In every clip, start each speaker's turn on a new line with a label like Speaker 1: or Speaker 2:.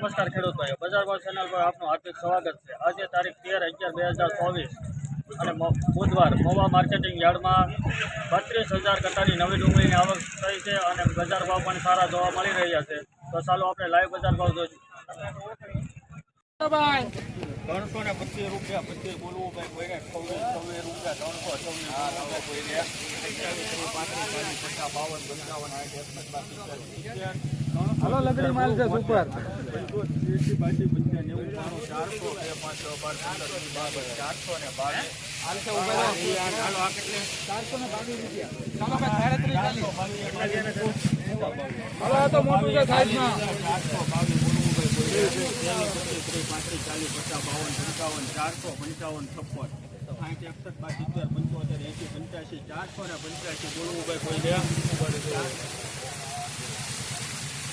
Speaker 1: નમસ્કાર ખેડૂત ભાઈઓ. બજાર ભાવ ચેનલ પર આપનું હાર્દિક સ્વાગત છે. આજે તારીખ તેર અગિયાર બે હજાર ચોવીસ અને બુધવાર મોવા માર્કેટિંગ યાર્ડમાં બત્રીસ હજાર કટ્ટાની નવી ડુંગળીની આવક થઈ છે અને બજાર ભાવ પણ સારા જોવા મળી રહ્યા છે. તો ચાલો આપણે લાઈવ બજાર ભાવ જોઈએ ત્રણસો ને પચીસ રૂપિયા પચીસ બોલવું ભાઈ કોઈને છવ્વીસ છવ્વીસ રૂપિયા ત્રણસો છવ્વીસ કોઈને પાંત્રીસ ચાલીસ પચાસ બાવન પંચાવન આઠ એકસઠ
Speaker 2: હાલો લગડી માલ છે સુપર. ચાલીસ
Speaker 1: પચાસ બાવન પંચાવન ચારસો પંચાવન છપ્પન સાઠ એકસઠ બાર પંચોતેર એસી પંચ્યાસી ચારસો ને પંચ્યાસી બોલવું ભાઈ કોઈ દે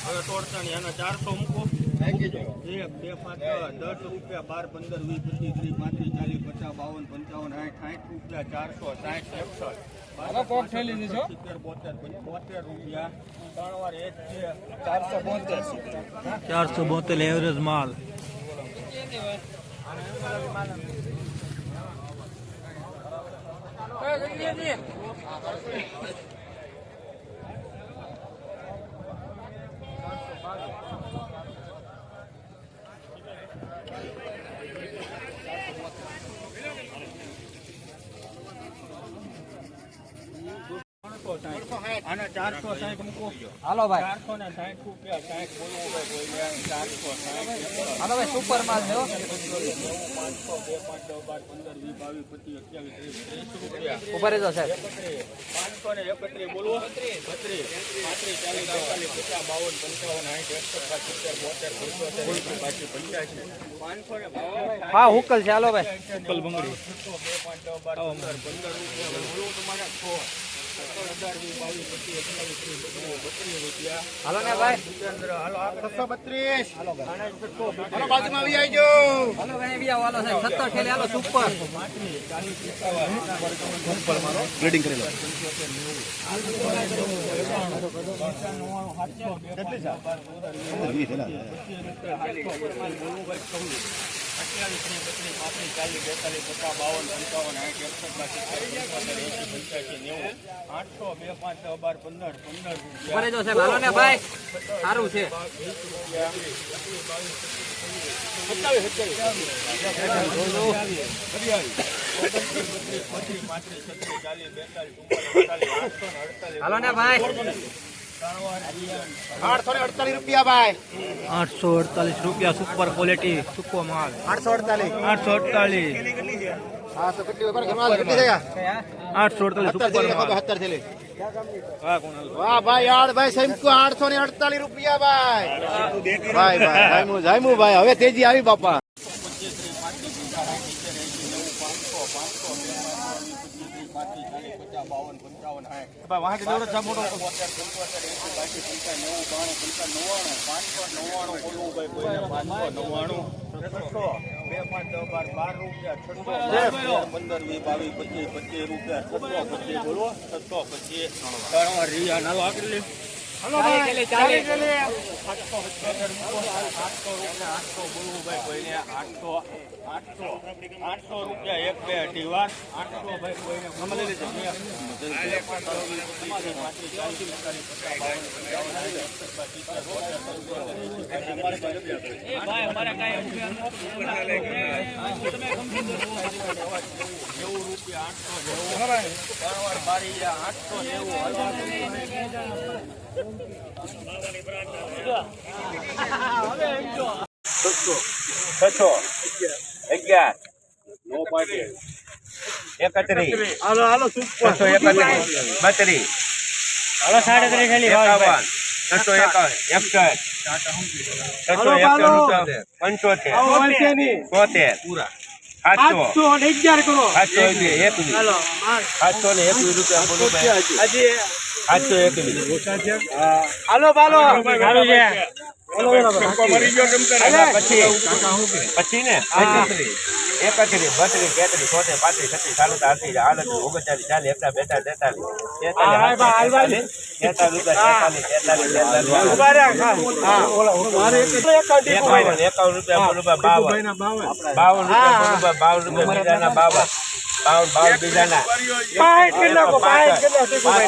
Speaker 1: હવે તોડતાની એના ચારસો મૂકો. એક બે પાંચ દસ રૂપિયા બાર પંદર વીસ પચીસ ત્રીસ પાંત્રીસ ચાલીસ પચાસ બાવન પંચાવન સાઠ સાઠ રૂપિયા ચારસો સાઠ એકસઠ. સિત્તેર બોતેર બોતેર રૂપિયા. ત્રણ વાર એક છે ચારસો બોતેર.
Speaker 3: ચારસો બોતેર એવરેજ માલ.
Speaker 1: આના ચારસો સાઠ મૂકો
Speaker 2: હાલો ભાઈ
Speaker 1: ચારસો ને સાઠ રૂપિયા સાઠ બોલવું હોય ચારસો સાઠ
Speaker 2: હાલો ભાઈ સુપર માલ છે
Speaker 1: પાંચસો બે પાંચ દસ બાર પંદર વીસ બાવીસ પચીસ અઠ્યાવીસ ત્રીસ ત્રીસ રૂપિયા
Speaker 2: ઉપર રહેજો સાહેબ
Speaker 1: પાંચસો ને એકત્રીસ બોલવો બત્રીસ પાંત્રીસ ચાલીસ બેતાલીસ પચાસ બાવન પંચાવન સાઠ એકસઠ સિત્તેર બોતેર પંચોતેર એંસી પંચ્યાસી પાંચસો ને બાવન
Speaker 2: હા હુકલ છે હાલો ભાઈ
Speaker 1: હુકલ બંગડી પંદર પંદર રૂપિયા બોલવું તમારા છ સત્તર હજાર વીસ બાવીસ પચીસ અઠ્યાવીસ ત્રીસ બત્રીસ બત્રીસ રૂપિયા
Speaker 2: હાલો ને ભાઈ
Speaker 1: જીતેન્દ્ર હાલો છસો બત્રીસ હાલો ભાઈ
Speaker 2: હાલો ભાઈ બી આવો હાલો સાહેબ સત્તર થેલી હાલો સુપર
Speaker 1: આઠસો બે પાંચ છ બાર પંદર પંદર
Speaker 2: ને સારું છે. હાલો ને ભાઈ.
Speaker 3: આઠસો અડતાલીસ રૂપિયા સુપર ક્વોલિટી સુકો માલ. આઠસો અડતાલીસ. આઠસો અડતાલીસ. આઠસો અડતાલીસ સુપર
Speaker 4: વાહ ભાઈ આઠ ભાઈ સેમકુ આઠસો ને અડતાલીસ રૂપિયા ભાઈ. ભાઈ ભાઈ. હવે તેજી આવી બાપા.
Speaker 1: બે પાંચ દસ બાર બાર રૂપિયા છસો પંદર વીસ બાવીસ પચીસ પચીસ રૂપિયા છસો પચીસ બોલો છસો પચીસ ત્રણ વાર રિયા નાલો
Speaker 2: હાલો ભાઈ
Speaker 1: આઠસો આઠસો રૂપિયા આઠસો બોલવું ભાઈ કોઈને આઠસો આઠસો આઠસો રૂપિયા એક બે અઢી વાર આઠસો ભાઈ કોઈને નેવું રૂપિયા આઠસો નેવું બારી ગયા આઠસો નેવું છસો અગિયાર નો પાર્ટી એકત્રીસ
Speaker 2: હાલો હાલો
Speaker 1: છસો એકત્રીસ બત્રીસ
Speaker 2: હાલો સાડત્રીસ
Speaker 1: એકાવન છસો એકાવન એકસઠ છસો એકાવન પંચોતેર તોતેર સાતસો
Speaker 2: અગિયાર કરો
Speaker 1: સાતસો એકવીસ સાતસો ને એકવીસ રૂપિયા બોલો ભાઈ. સાતસો એકવીસ
Speaker 2: હાલો બાલો સારું છે
Speaker 1: પછી પછી. ને? એકત્રીસ
Speaker 4: એકત્રીસ બત્રીસ તેત્રીસ ચોત્રીસ પાંત્રીસ છત્રીસ સાડત્રીસ આડત્રીસ આડત્રીસ ઓગણચાલીસ ચાલીસ એકતાલીસ બેતાલીસ તેતાલીસ તેતાલીસ તેતાલીસ તેતાલીસ તેતાલીસ એકાવન એકાવન રૂપિયા બાવન. બાવન. રૂપિયા બાવન રૂપિયા બાવન. બાવન બાવન બીજાના પાસઠ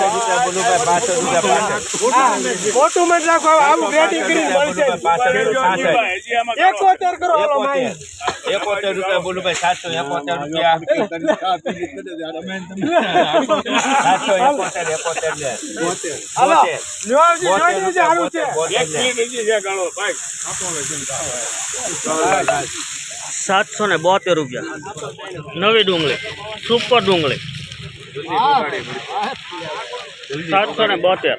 Speaker 4: રૂપિયા બોલું પાસઠ રૂપિયા પાસઠ
Speaker 1: મોટું મત રાખો આવું રેડી કરી મળશે એકોતેર કરો હાલો માઈ.
Speaker 4: એકોતેર રૂપિયા બોલું ભાઈ સાતસો એકોતેર રૂપિયા સાતસો એકોતેર એકોતેર ને
Speaker 1: હાલો લ્યોજી,
Speaker 4: રૂપિયા,
Speaker 1: સારું છે
Speaker 4: બોતેર ને.
Speaker 3: સાતસો ને બોતેર રૂપિયા. નવી ડુંગળી સુપર ડુંગળી. સાતસો ને બોતેર.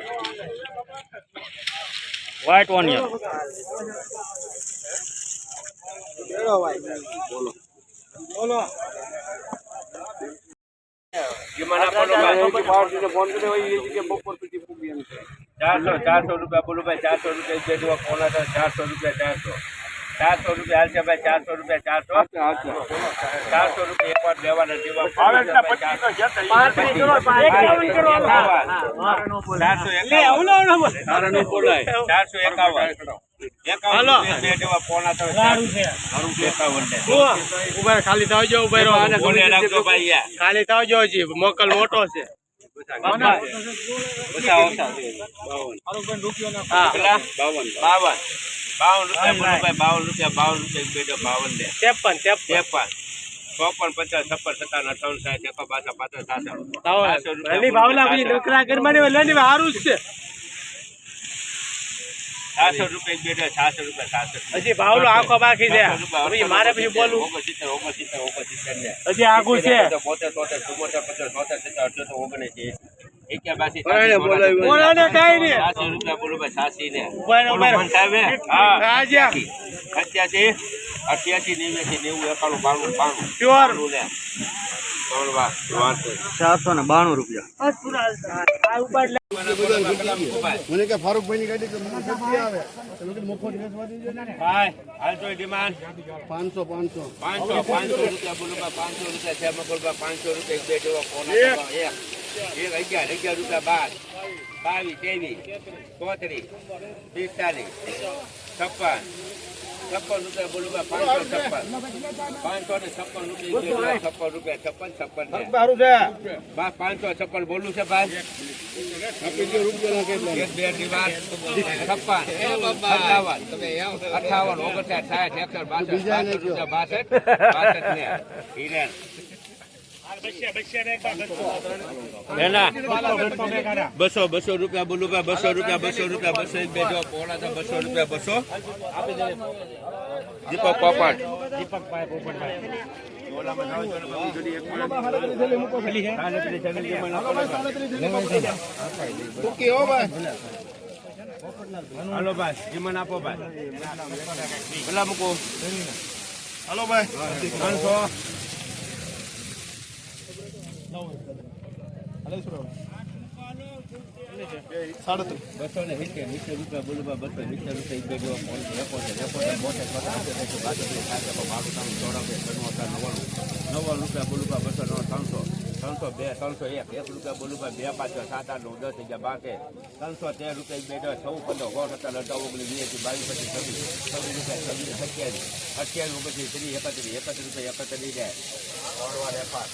Speaker 3: White onion.
Speaker 4: ચારસો ચારસો રૂપિયા બોલું ભાઈ, ચારસો રૂપિયા ચારસો રૂપિયા ચારસો. ચારસો રૂપિયા હાલશે ભાઈ ચારસો રૂપિયા ચારસો. ચારસો રૂપિયા એક વાર લેવાના જેવા
Speaker 1: પાંત્રીસ કરો, એકાવન
Speaker 4: ચારસો એકાવન.
Speaker 1: ખાલી
Speaker 4: રાખજો ભાઈ
Speaker 1: ખાલી થાવજો હજી મોકલ મોટો છે.
Speaker 4: એક ચોપન પચાસ છપ્પન સત્તાવન અઠાવન સાઠ પાછા પાછા પાંત્રીસ સાસઠ
Speaker 1: ભાવના પછી નકરા કરવાની હોય, હારું જ છે
Speaker 4: સાતસો રૂપિયા બેજો રૂપિયા સાતસો
Speaker 1: હજી ભાવનો આંખો બાકી છે. મારે પછી બોલવું
Speaker 4: ઓગણસિત્તેર ઓગણસિત્તેર ઓગણસિત્તેર ને.
Speaker 1: હજી આગું છે.
Speaker 4: બોતેર તોતેર ચુમ્મોતેર પચાસ ચોતેર સિત્તેર અઠ્યોતેર અઠ્યાસી નેવ્યાસી નેવું એકાણું બાણું બાણું. બાણું ને.
Speaker 3: ચારસો બાણું રૂપિયા.
Speaker 5: મને કે ફારૂકભાઈ ની. ગાડી આવે પાંચસો પાંચસો.
Speaker 4: પાંચસો પાંચસો રૂપિયા બોલો પાંચસો રૂપિયા છે પાંચસો રૂપિયા એક બે જેવા એક. એક અગિયાર અગિયાર રૂપિયા બાર. બાવીસ ત્રેવીસ ચોત્રીસ પિસ્તાલીસ છપ્પન છપ્પન રૂપિયા બોલું ભાઈ પાંચસો છપ્પન. પાંચસો ને છપ્પન રૂપિયા છપ્પન રૂપિયા છપ્પન છપ્પન
Speaker 1: સારું છે.
Speaker 4: બા પાંચસો છપ્પન બોલું છે ભાઈ. અઠાવન. ઓગણસાઠ સાઠ એકસઠ બાસઠ બાસઠ બાસઠ બાસઠ ને. હિરેન. બસો બસો રૂપિયા બોલું ભાઈ બસો રૂપિયા બસો રૂપિયા બસો એક બે જો પોણા તો બસો રૂપિયા બસો દીપક પોપટ
Speaker 5: ટૂંકી હો ભાઈ
Speaker 4: હાલો ભાઈ જીમન આપો ભાઈ પેલા મૂકો
Speaker 5: હાલો ભાઈ
Speaker 4: ત્રણસો નવ્વાણું રૂપિયા બોલું ભાઈ બસો નવ ત્રણસો ત્રણસો બે ત્રણસો એક એક રૂપિયા બોલું ભાઈ બે પાંચ સાત આઠ નવ દસ અગિયાર બાર તેર ત્રણસો તેર રૂપિયા બે દસ ચૌદ પંદર સોળ સત્તર અઢાર ઓગણીસ વીસ બાવીસ પચીસ છવ્વીસ છવ્વીસ રૂપિયા છવ્વીસ સત્યાવીસ અઠ્યાવીસ ઓગણત્રીસ ત્રીસ એકત્રીસ એકત્રીસ રૂપિયા એકત્રીસ જાય ઓળવા વેપાર